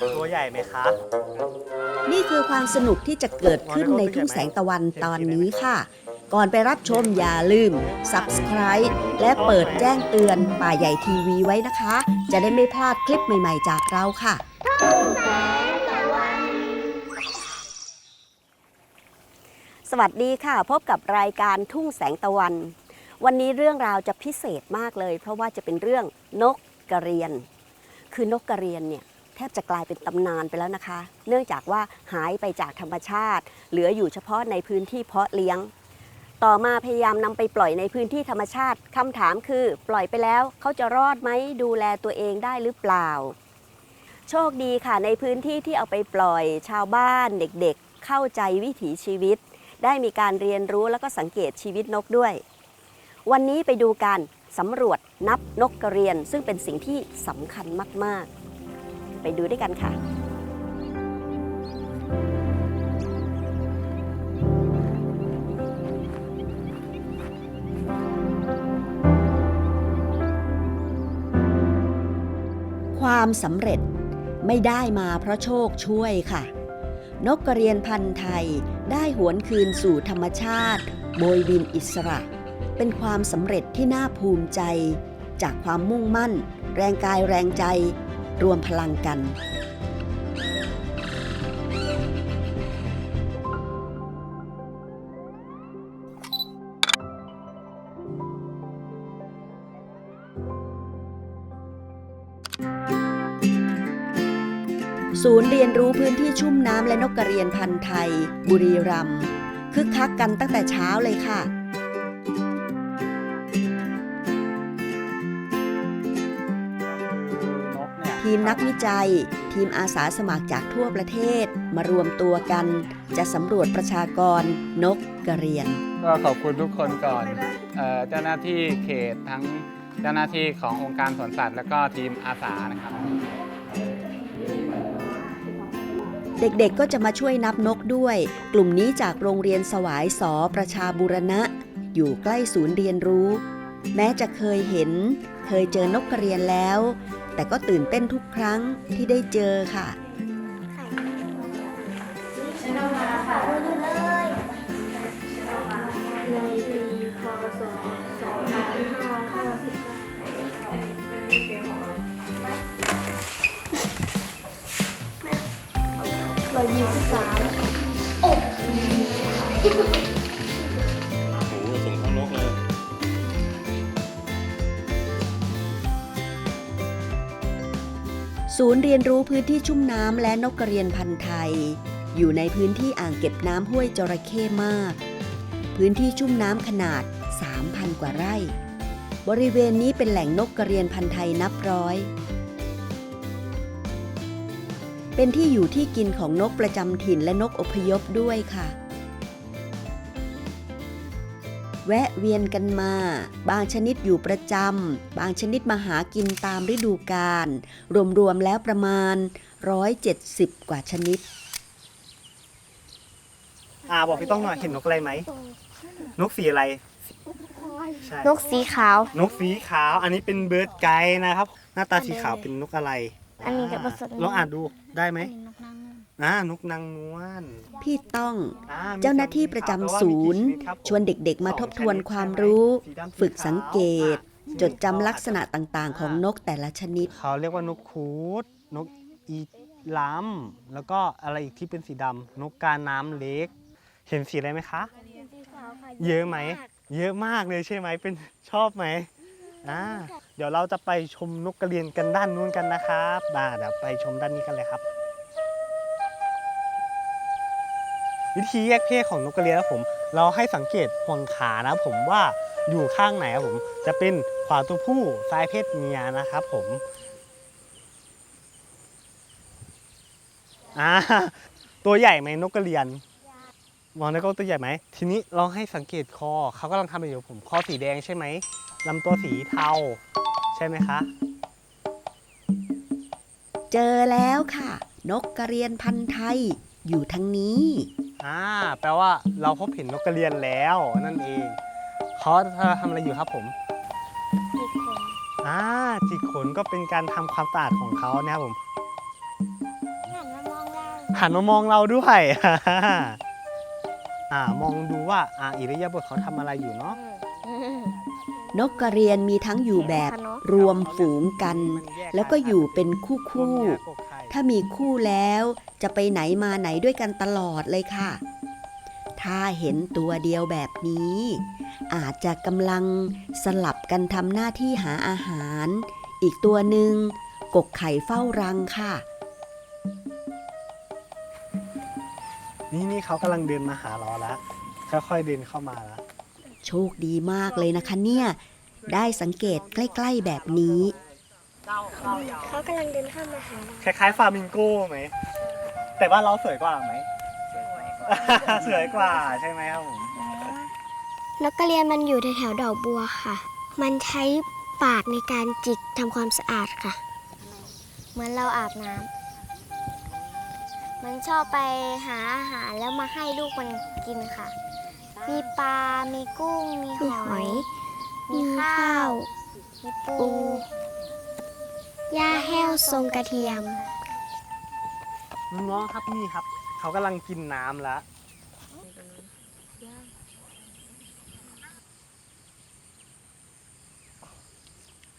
ตัวใหญ่ไหมคะ นี่คือความสนุกที่จะเกิดขึ้นในทุ่งแสงตะวันตอนนี้ค่ะ ก่อนไปรับชมอย่าลืม subscribe และเปิดแจ้งเตือนป่าใหญ่ทีวีไว้นะคะ จะได้ไม่พลาดคลิปใหม่ๆจากเราค่ะ สวัสดีค่ะ พบกับรายการทุ่งแสงตะวัน วันนี้เรื่องราวจะพิเศษมากเลย เพราะว่าจะเป็นเรื่องนกกระเรียน คือนกกระเรียนเนี่ยแทบจะกลายเป็นตำนานไปแล้วนะคะ เนื่องจากว่าหายไปจากธรรมชาติ เหลืออยู่เฉพาะในพื้นที่เพาะเลี้ยง ต่อมาพยายามนำไปปล่อยในพื้นที่ธรรมชาติคำถามคือ ปล่อยไปแล้วเขาจะรอดไหมดูแลตัวเองได้หรือเปล่า โชคดีค่ะในพื้นที่ที่เอาไปปล่อยชาวบ้านเด็กๆ เข้าใจวิถีชีวิต ได้มีการเรียนรู้แล้วก็สังเกตชีวิตนกด้วย วันนี้ไปดูการสำรวจนับนกกระเรียน ซึ่งเป็นสิ่งที่สำคัญมาก ๆ ไปดูด้วยกันค่ะ ความสำเร็จไม่ได้มาเพราะโชคช่วยค่ะ นกกระเรียนพันธุ์ไทยได้หวนคืนสู่ธรรมชาติโดยบินอิสระ เป็นความสำเร็จที่น่าภูมิใจ จากความมุ่งมั่น แรงกายแรงใจ รวมพลังกันศูนย์เรียนรู้พื้นที่ชุ่มน้ำและนกกระเรียนพันธุ์ไทย บุรีรัมย์คึกคักกันตั้งแต่เช้าเลยค่ะ มนักวิจัย ทีมอาสาสมัครจากทั่วประเทศ มารวมตัวกัน จะสำรวจประชากรนกกระเรียน ก็ขอบคุณทุกคนก่อนเอ่อเจ้าหน้าที่เขตทั้งเจ้าหน้าที่ขององค์การสวนสัตว์ และก็ทีมอาสานะครับ เด็กๆก็จะมาช่วยนับนกด้วย กลุ่มนี้จากโรงเรียนสวายสอประชาบุรณะ อยู่ใกล้ศูนย์เรียนรู้ แม้จะเคยเห็น เคยเจอนกกระเรียนแล้ว แต่ก็ตื่นเต้นทุกครั้งที่ได้เจอค่ะในปีพศ2550ร้อยยี่สิบสามโอ้ เรียนรู้พื้นที่ชุ่มน้ำและนกกระเรียนพันธุ์ไทย อยู่ในพื้นที่อ่างเก็บน้ำห้วยจระเข้มาก พื้นที่ชุ่มน้ำขนาด 3,000 กว่าไร่ บริเวณนี้เป็นแหล่งนกกระเรียนพันธุ์ไทยนับร้อย เป็นที่อยู่ที่กินของนกประจำถิ่นและนกอพยพด้วยค่ะ แวะเวียนกันมา บางชนิดอยู่ประจำ บางชนิดมาหากินตามฤดูกาล รวมๆแล้วประมาณ 170 กว่าชนิด อ่าบอกพี่ต้องหน่อยเห็นนกอะไรไหม นกสีอะไร ใช่ นกสีขาว นกสีขาว อันนี้เป็นเบิร์ดไกด์นะครับ หน้าตาสีขาวเป็นนกอะไรอันนี้กับผสม ลองอ่านดูได้ไหม อ่านกนางนวลพี่ต้อง อ่มีเจ้าหน้าที่ประจำศูนย์แต่ว่ามีกี่ชนิดครับผมชวนเด็กๆมาทบทวนความรู้สีดำสีฝึกสังเกตขาวจดจำลักษณะต่างๆ ของนกแต่ละชนิด เขาเรียกว่านกคูดนกอีลัมแล้วก็อะไรอีกที่เป็นสีดำนกกาน้ำเล็ก เห็นสีอะไรไหมคะ เยอะไหม เยอะมากเลยใช่ไหมเป็นชอบไหมอ่าเดี๋ยวเราจะไปชมนกกระเรียนกันด้านนู้นกันนะครับมาเดี๋ยวไปชมด้านนี้กันเลยครับ วิธีแยกเพศของนกกระเรียนนะผม เราให้สังเกตห่วงขานะผมว่าอยู่ข้างไหนครับผมจะเป็นขวาตัวผู้ซ้ายเพศเมียนะครับผมอ่าตัวใหญ่ไหมนกกระเรียนมองนกล้องตัวใหญ่ไหมทีนี้ลองให้สังเกตคอเขากำลังทำอะไรอยู่ผมคอสีแดงใช่ไหมลำตัวสีเทาใช่ไหมคะ เจอแล้วค่ะ นกกระเรียนพันธุ์ไทยอยู่ทางนี้ อ่าแปลว่าเราพบเห็นนกกระเรียนแล้วนั่นเองเขาทำอะไรอยู่ครับผมอ่าจิกขนก็เป็นการทำความสะอาดของเขานะครับผม หันมามองเราหันมามองเราด้วย อ่ามองดูว่าอ่าอิริยาบถเขาทำอะไรอยู่เนาะนกกระเรียนมีทั้งอยู่แบบ รวมฝูงกัน แล้วก็อยู่เป็นคู่คู่ ถ้ามีคู่แล้วจะไปไหนมาไหนด้วยกันตลอดเลยค่ะ ถ้าเห็นตัวเดียวแบบนี้ อาจจะกำลังสลับกันทำหน้าที่หาอาหาร อีกตัวหนึ่งกกไข่เฝ้ารังค่ะ นี่นี่เขากำลังเดินมาหาเราแล้วค่อยๆเดินเข้ามาแล้วโชคดีมากเลยนะคะเนี่ย ได้สังเกตใกล้ ๆแบบนี้ เขากำลังเดินเข้ามาหาเราคล้ายๆฟามิงโก้ไหม แต่ว่าเราสวยกว่าไหม สวยกว่าใช่ไหมครับผมนกกระเรียนมันอยู่แถวๆดอกบัวค่ะ มันใช้ปากในการจิกทำความสะอาดค่ะ เหมือนเราอาบน้ำมันชอบไปหาอาหารแล้วมาให้ลูกมันกินค่ะ มีปลา มีกุ้ง มีหอยมีข้าวมีปู หญ้าแห้วทรงกระเทียม น้องๆครับนี่ครับ เขากำลังกินน้ำแล้ว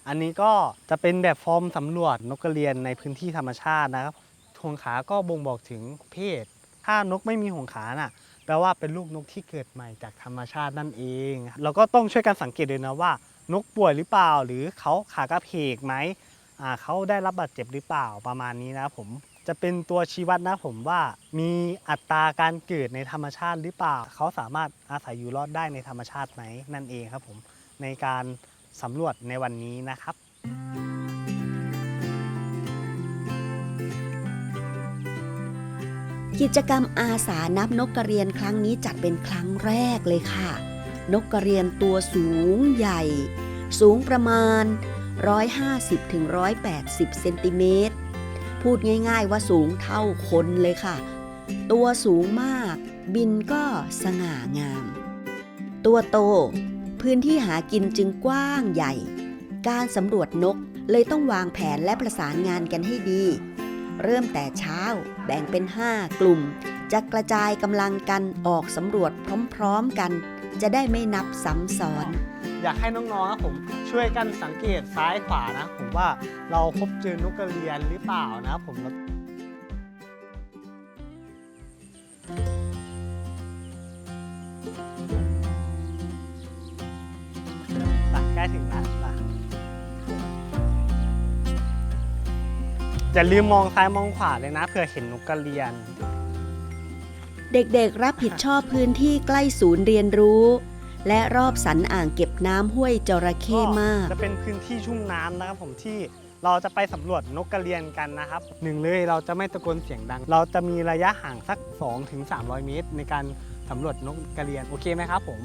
อันนี้ก็จะเป็นแบบฟอร์มสำรวจนกกระเรียนในพื้นที่ธรรมชาตินะครับห่วงขาก็บ่งบอกถึงเพศ ถ้านกไม่มีห่วงขาน่ะ แปลว่าเป็นลูกนกที่เกิดใหม่จากธรรมชาตินั่นเอง เราก็ต้องช่วยกันสังเกตด้วยนะว่า นกป่วยหรือเปล่า หรือเขาขากระเพกไหม เขาได้รับบาดเจ็บหรือเปล่าประมาณนี้นะผมจะเป็นตัวชี้วัดนะผมว่ามีอัตราการเกิดในธรรมชาติหรือเปล่า เขาสามารถอาศัยอยู่รอดได้ในธรรมชาติไหมนั่นเองครับผมในการสำรวจในวันนี้นะครับกิจกรรมอาสานับนกกระเรียนครั้งนี้จัดเป็นครั้งแรกเลยค่ะ นกกระเรียนตัวสูงใหญ่ สูงประมาณ 150-180ถึง180เซนติเมตร พูดง่ายๆว่าสูงเท่าคนเลยค่ะ ตัวสูงมาก บินก็สง่างาม ตัวโต พื้นที่หากินจึงกว้างใหญ่ การสำรวจนกเลยต้องวางแผนและประสานงานกันให้ดี เริ่มแต่เช้า แบ่งเป็น 5 กลุ่ม จะกระจายกำลังกันออกสำรวจพร้อมๆกัน จะได้ไม่นับซ้ำซ้อน อยากให้น้องๆครับผมช่วยกันสังเกตซ้ายขวานะ ผมว่าเราพบเจอนกกระเรียนหรือเปล่านะผมไปใกล้ถึงแล้วไปอย่าลืมมองซ้ายมองขวาเลยนะเผื่อเห็นนกกระเรียน เด็กๆรับผิดชอบพื้นที่ใกล้ศูนย์เรียนรู้ และรอบสันอ่างเก็บน้ำห้วยจระเข้มาก จะเป็นพื้นที่ชุ่มน้ำนะครับผมที่เราจะไปสำรวจนกกระเรียนกันนะครับหนึ่งเลยเราจะไม่ตะโกนเสียงดัง เราจะมีระยะห่างสัก 2-300ถึง300เมตร ในการสำรวจนกกระเรียนโอเคไหมครับผม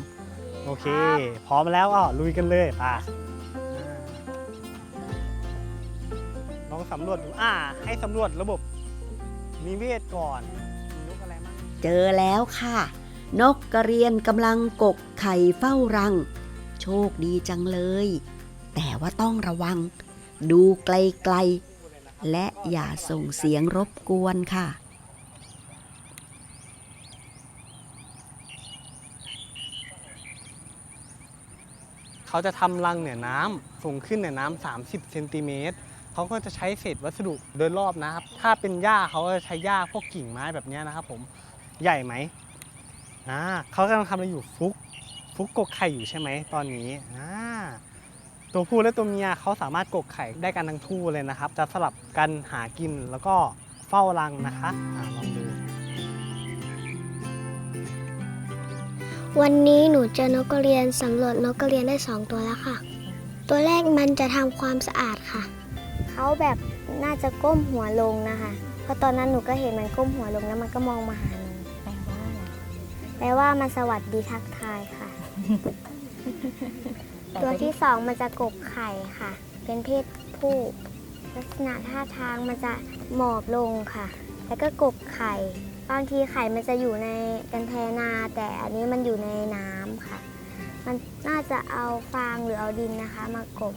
โอเค พร้อมแล้วอะลุยกันเลยป่ะอ่าลองสำรวจดูอ่า ให้สำรวจระบบนิเวศก่อน เจอแล้วค่ะ นกกระเรียนกำลังกกไข่เฝ้ารัง โชคดีจังเลย แต่ว่าต้องระวัง ดูไกลๆ และอย่าส่งเสียงรบกวนค่ะเขาจะทำรังเหนือน้ำส่งขึ้นเหนือน้ำ30เซนติเมตรเขาก็จะใช้เศษวัสดุโดยรอบนะครับ ถ้าเป็นหญ้าเขาจะใช้หญ้าพวกกิ่งไม้แบบนี้นะครับผม ใหญ่ไหมอ่าเขากำลังทำอะไรอยู่ฟุกฟุกกกไข่อยู่ใช่ไหมตอนนี้อ่าตัวผู้และตัวเมียเขาสามารถกกไข่ได้กันทั้งคู่เลยนะครับ จะสลับกันหากินแล้วก็เฝ้ารังนะคะอ่าลองดูวันนี้หนูเจอนกกระเรียนสำรวจนกกระเรียนได้สองตัวแล้วค่ะ ตัวแรกมันจะทำความสะอาดค่ะ เขาแบบน่าจะก้มหัวลงนะคะ เพราะตอนนั้นหนูก็เห็นมันก้มหัวลงแล้วมันก็มองมาหาหนู แปลว่ามันสวัสดีทักทายค่ะ ตัวที่สองมันจะกกไข่ค่ะ เป็นเพศผู้ ลักษณะท่าทางมันจะหมอบลงค่ะ แล้วก็กกไข่ บางทีไข่มันจะอยู่ในกันแทนา แต่อันนี้มันอยู่ในน้ำค่ะ มันน่าจะเอาฟางหรือเอาดินนะคะ มากบ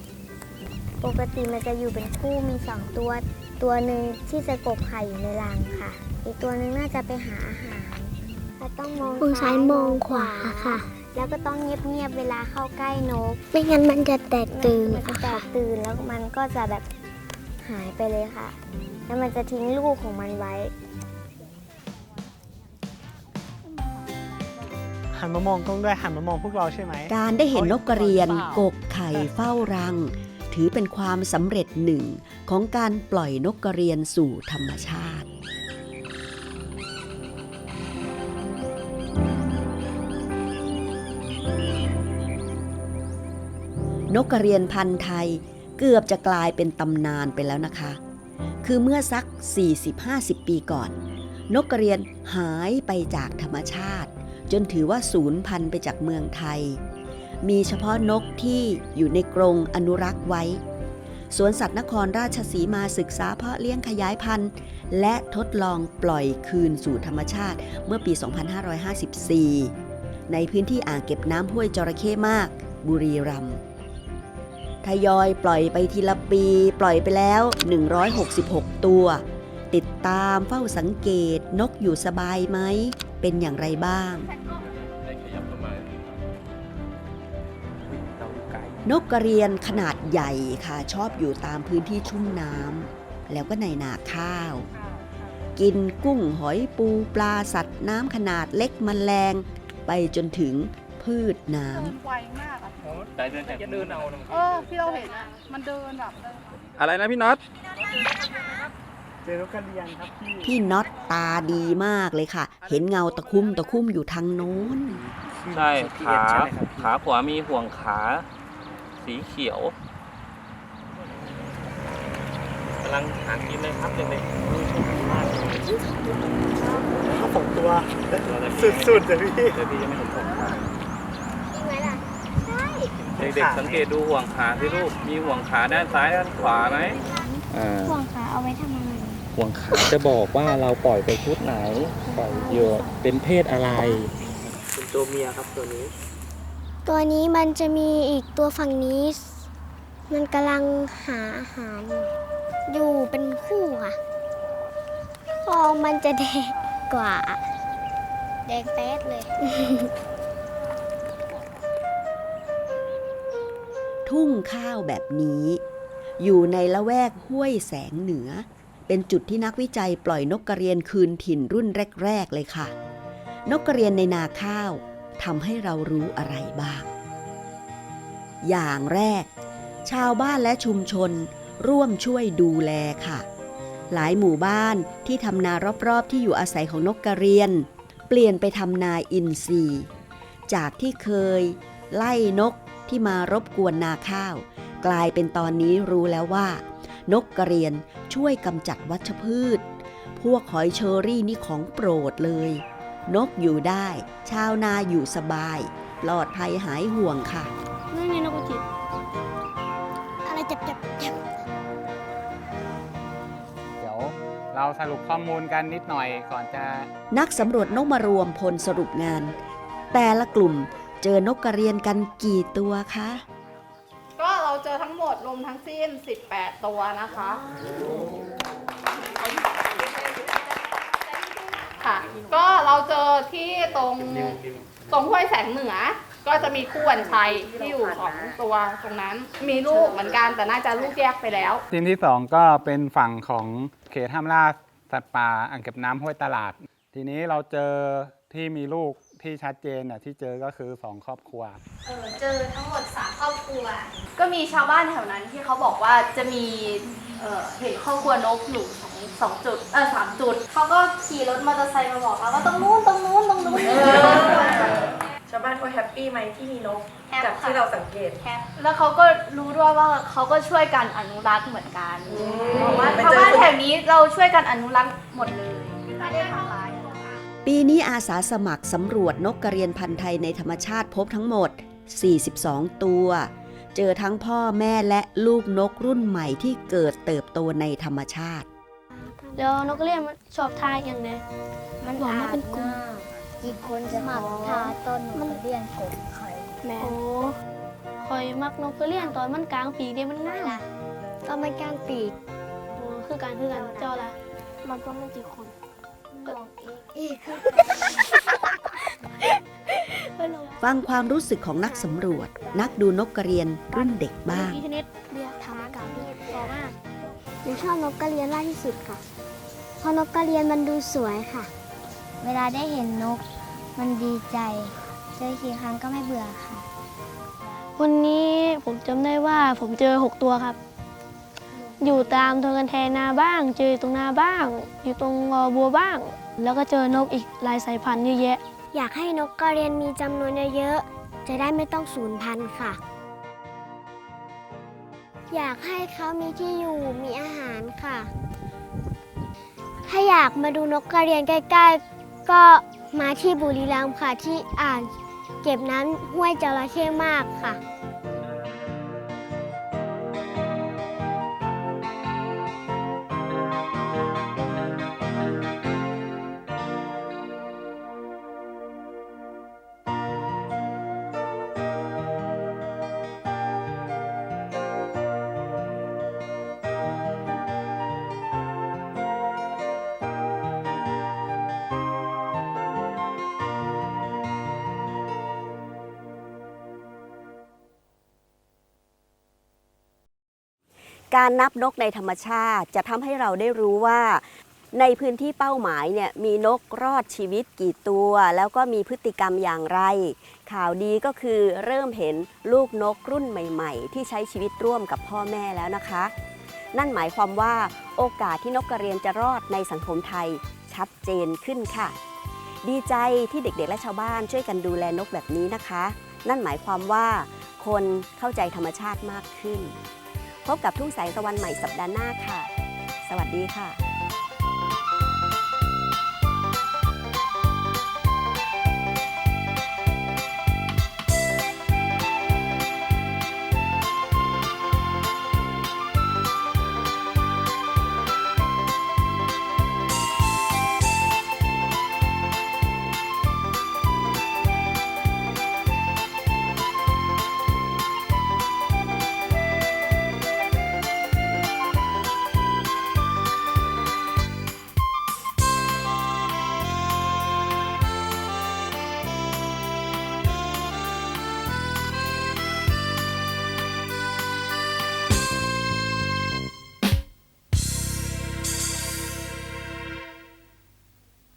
ปกติมันจะอยู่เป็นคู่มีสองตัว ตัวหนึ่งที่จะกกไข่อยู่ในรังค่ะ อีกตัวหนึ่งน่าจะไปหาอาหาร เราต้องมองมองซ้ายมองขวาค่ะ แล้วก็ต้องเงียบๆเวลาเข้าใกล้นก ไม่งั้นมันจะแตกตื่นมันจะแตกตื่นแล้วมันก็จะแบบหายไปเลยค่ะ แล้วมันจะทิ้งลูกของมันไว้หันมามองกล้องด้วยหันมามองพวกเราใช่ไหม การได้เห็นนกกระเรียนกกไข่เฝ้ารัง ถือเป็นความสำเร็จหนึ่งของการปล่อยนกกระเรียนสู่ธรรมชาติ นกกระเรียนพันธุ์ไทยเกือบจะกลายเป็นตำนานไปแล้วนะคะ คือเมื่อสัก 40-50 ปีก่อน นกกระเรียนหายไปจากธรรมชาติ จนถือว่าสูญพันธุ์ไปจากเมืองไทย มีเฉพาะนกที่อยู่ในกรงอนุรักษ์ไว้สวนสัตว์นครราชสีมาศึกษาเพาะเลี้ยงขยายพันธุ์ และทดลองปล่อยคืนสู่ธรรมชาติเมื่อปี 2554 ในพื้นที่อ่างเก็บน้ำห้วยจระเข้มาก บุรีรัมย์ ทยอยปล่อยไปทีละปี ปล่อยไปแล้ว 166 ตัว ติดตามเฝ้าสังเกตนกอยู่สบายไหม เป็นอย่างไรบ้าง นกกระเรียนขนาดใหญ่ค่ะชอบอยู่ตามพื้นที่ชุ่มน้ำแล้วก็ในนาข้าว กินกุ้งหอยปูปลาสัตว์น้ำขนาดเล็กมแมลง ไปจนถึง พืชน้ไวมากอะได้เดินจากเดินเอาเออที่เราเห็นอะมันเดินแบบอะไรนะพี่น็อต เจอนกกระเรียนครับพี่ำพี่น็อตตาดีมากเลยค่ะ เห็นเงาตะคุ่มตะคุ่มอยู่ทางโน้น ใช่ GPS ขาใช่ไหมครับพี่ขาขวามีห่วงขา สีเขียวกำลังหากินเลยครับเด็กข้าวสองตัวๆสุดๆเลยพี่ เดี๋ยวพี่ยังไม่เห็นห่วงขา จริงไหมล่ะ เด็กๆสังเกตดูห่วงขาสิลูกมีห่วงขาด้านซ้ายด้านขวาไหมอ่าห่วงขาเอาไว้ทำอะไรห่วงขาจะบอกว่าเราปล่อยไปชุดไหนปล่อยเหยื่อเป็นเพศอะไรเป็นตัวเมียครับตัวนี้ ตัวนี้มันจะมีอีกตัวฝั่งนี้ มันกำลังหาอาหารอยู่เป็นคู่ค่ะพอมันจะแดงกว่า แดงแป๊ดเลย ทุ่งข้าวแบบนี้ อยู่ในละแวกห้วยแสงเหนือ เป็นจุดที่นักวิจัยปล่อยนกกระเรียนคืนถิ่นรุ่นแรก ๆ เลยค่ะ นกกระเรียนในนาข้าวทำให้เรารู้อะไรบ้าง อย่างแรก ชาวบ้านและชุมชนร่วมช่วยดูแลค่ะ หลายหมู่บ้านที่ทำนารอบๆ ที่อยู่อาศัยของนกกระเรียน เปลี่ยนไปทำนาอินทรีย์ จากที่เคย ไล่นก ที่มารบกวนนาข้าว กลายเป็นตอนนี้รู้แล้วว่า นกกระเรียนช่วยกำจัดวัชพืช พวกหอยเชอรี่นี่ของโปรดเลย นกอยู่ได้ ชาวนาอยู่สบาย ปลอดภัยหายห่วงค่ะนั่นไงนกกระจิบอะไรจับจับจับเดี๋ยวเราสรุปข้อมูลกันนิดหน่อยก่อนจะ นักสำรวจนกมารวมพลสรุปงาน แต่ละกลุ่ม เจอนกกระเรียนกันกี่ตัวคะ ก็เราเจอทั้งหมดรวมทั้งสิ้น 18 ตัวนะคะ ค่ะ ก็เราเจอที่ตรงตรงห้วยแสงเหนือ ก็จะมีคู่วันชัยที่อยู่สองตัวตรงนั้น มีลูกเหมือนกันแต่น่าจะลูกแยกไปแล้ว ทีมที่สองก็เป็นฝั่งของเขตห้ามล่าสัตว์ป่าอ่างเก็บน้ำห้วยตลาด ทีนี้เราเจอที่มีลูก ที่ชัดเจนน่ะที่เจอก็คือสองครอบครัว เออเจอทั้งหมดสามครอบครัว ก็มีชาวบ้านแถวนั้นที่เขาบอกว่าจะมีเออเห็นครอบครัวนกอยู่สองสองจุดเออสามจุดเขาก็ขี่รถมอเตอร์ไซค์มาบอกเราว่าตรงนู้นตรงนู้นตรงนู้นชาวบ้านเขาแฮปปี้ไหมที่มีนกแฮปจากค่ะที่เราสังเกต แค่แล้วเขาก็รู้ด้วยว่าเขาก็ช่วยกันอนุรักษ์เหมือนกันบอกว่าไปชาวเจอบ้านคนแถวนี้เราช่วยกันอนุรักษ์หมดเลยไม่ได้ทำร้ายอะไร ปีนี้อาสาสมัครสำรวจนกกระเรียนพันธุ์ไทยในธรรมชาติพบทั้งหมด 42 ตัว เจอทั้งพ่อแม่และลูกนกรุ่นใหม่ที่เกิดเติบโตในธรรมชาติเดี๋ยวนกกระเรียนมันชอบทายอย่างเนี้ยมันบอกว่าเป็นกลุ่มอีกคนจะหมักทาต้นนกกระเรียนกบไข่แม่คอยมักนกกระเรียนตอนมันกลางปีเนี่ยมันง่ายตอนมันกลางปีกคือการคือการเจ้าละมันก็ไม่กี่คน ฟังความรู้สึกของนักสำรวจ นักดูนกกระเรียนรุ่นเด็กบ้างกี่ชนิดเรียกทำกับต่อมาหนูชอบนกกระเรียนมากที่สุดค่ะ เพราะนกกระเรียนมันดูสวยค่ะ เวลาได้เห็นนกมันดีใจ เจอกี่ครั้งก็ไม่เบื่อค่ะ วันนี้ผมจำได้ว่าผมเจอ 6 ตัวครับ อยู่ตามทงกันแทนาบ้าง เจอตรงนาบ้าง อยู่ตรงงอบัวบ้าง แล้วก็เจอนกอีกหลายสายพันธุ์เยอะแยะ อยากให้นกกระเรียนมีจำนวนเยอะๆ จะได้ไม่ต้องสูญพันธุ์ค่ะ อยากให้เขามีที่อยู่มีอาหารค่ะ ถ้าอยากมาดูนกกระเรียนใกล้ๆ ก็มาที่บุรีรัมย์ค่ะที่อ่างเก็บน้ำห้วยจระเข้มากค่ะ การนับนกในธรรมชาติจะทำให้เราได้รู้ว่า ในพื้นที่เป้าหมายเนี่ยมีนกรอดชีวิตกี่ตัว แล้วก็มีพฤติกรรมอย่างไร ข่าวดีก็คือเริ่มเห็นลูกนกรุ่นใหม่ ๆ ที่ใช้ชีวิตร่วมกับพ่อแม่แล้วนะคะ นั่นหมายความว่าโอกาสที่นกกระเรียนจะรอดในสังคมไทยชัดเจนขึ้นค่ะ ดีใจที่เด็กๆและชาวบ้านช่วยกันดูแลนกแบบนี้นะคะ นั่นหมายความว่าคนเข้าใจธรรมชาติมากขึ้น พบกับทุ่งแสงตะวันใหม่สัปดาห์หน้าค่ะ สวัสดีค่ะ